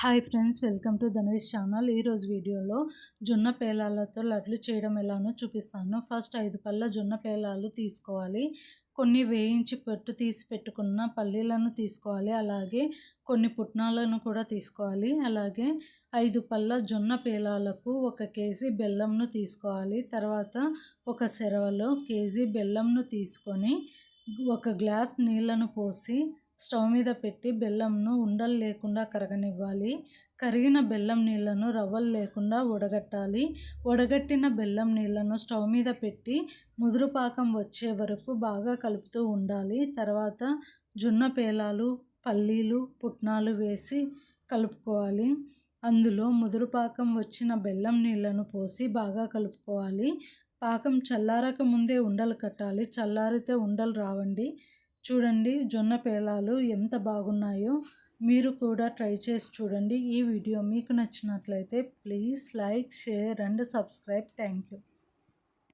Hi friends welcome to Dhanush channel. ఈరోజు వీడియోలో జొన్న పేలాలతో లడ్లు చేయడం ఎలానో చూపిస్తాను. ఫస్ట్ ఐదు పళ్ళ జొన్న పేలాలు తీసుకోవాలి. కొన్ని వేయించి పెట్టు తీసి పెట్టుకున్న పల్లీలను తీసుకోవాలి. అలాగే కొన్ని పుట్నాలను కూడా తీసుకోవాలి. అలాగే ఐదు పళ్ళ జొన్న పేలాలకు ఒక కేజీ బెల్లంను తీసుకోవాలి. తర్వాత ఒక సెరవలో కేజీ బెల్లంను తీసుకొని ఒక గ్లాస్ నీళ్ళను పోసి స్టవ్ మీద పెట్టి బెల్లంను ఉండలు లేకుండా కరగనివ్వాలి. కరిగిన బెల్లం నీళ్ళను రవ్వలు లేకుండా వడగట్టాలి. వడగట్టిన బెల్లం నీళ్ళను స్టవ్ మీద పెట్టి ముదురు పాకం వచ్చే వరకు బాగా కలుపుతూ ఉండాలి. తర్వాత జొన్న పేలాలు పల్లీలు పుట్నాలు వేసి కలుపుకోవాలి. అందులో ముదురుపాకం వచ్చిన బెల్లం నీళ్ళను పోసి బాగా కలుపుకోవాలి. పాకం చల్లారక ముందే ఉండలు కట్టాలి. చల్లారితే ఉండలు రావండి. చూడండి జొన్న పేలాలు ఎంత బాగున్నాయో. మీరు కూడా ట్రై చేసి చూడండి ఈ వీడియో. మీకు నచ్చినట్లయితే please like share and subscribe. Thank you